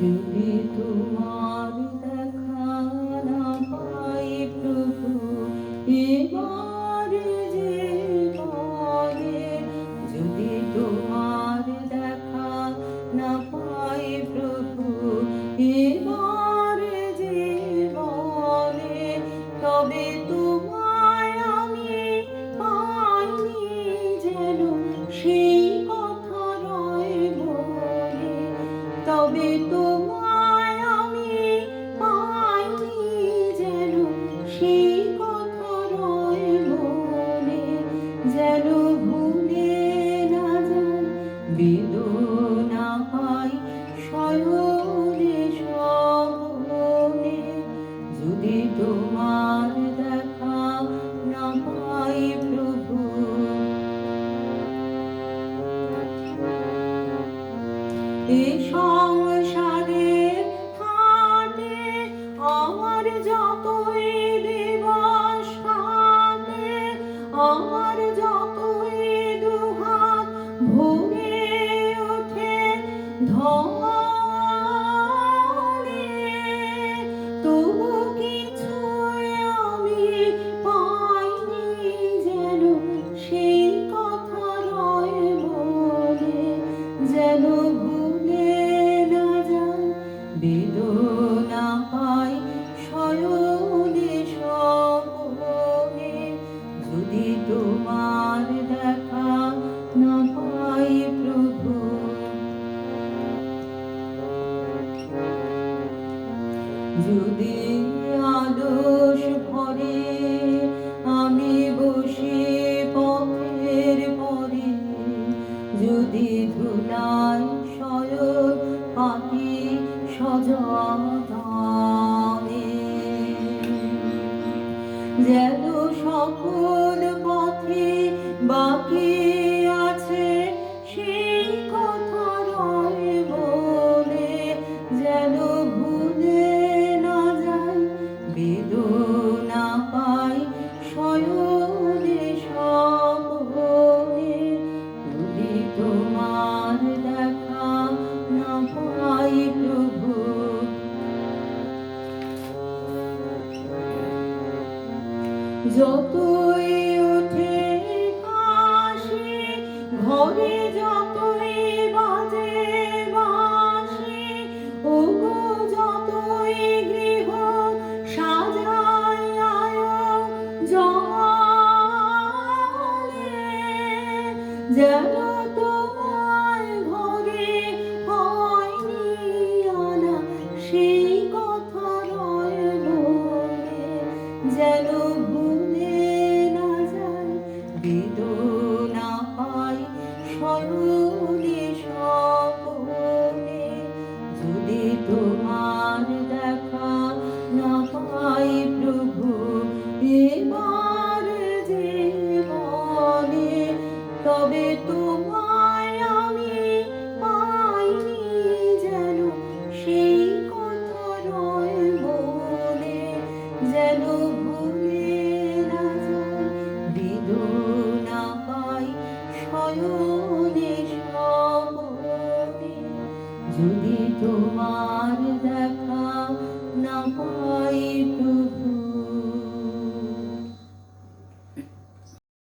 যদি তোমার দেখা না পাই প্রভু, এবার জীবনে যদি তোমার দেখা না পাই প্রভু, এবার জীবনে তবে এ সংসারের হাটে আমার যতই দিবস কাটে আমার যতই দুহাত ভরে ওঠে ধরে তবু কিছু আমি পাইনি যেন সেই কথা রয় মনে যেন আদর্শ ভরে আমি বসে পথের পরে। যদি ধুলাই শয়ন পাখি যেন যতই ওঠে আসে ঘরে যতই বাজে বাঁশি ওগো যতই গৃহ সাজায় জলে যেন তবে তোমায় আমি পাইনি যেন, সেই কথা রয় বলে যেন ভুলে না যায় বিদু না পাই স্বয়ং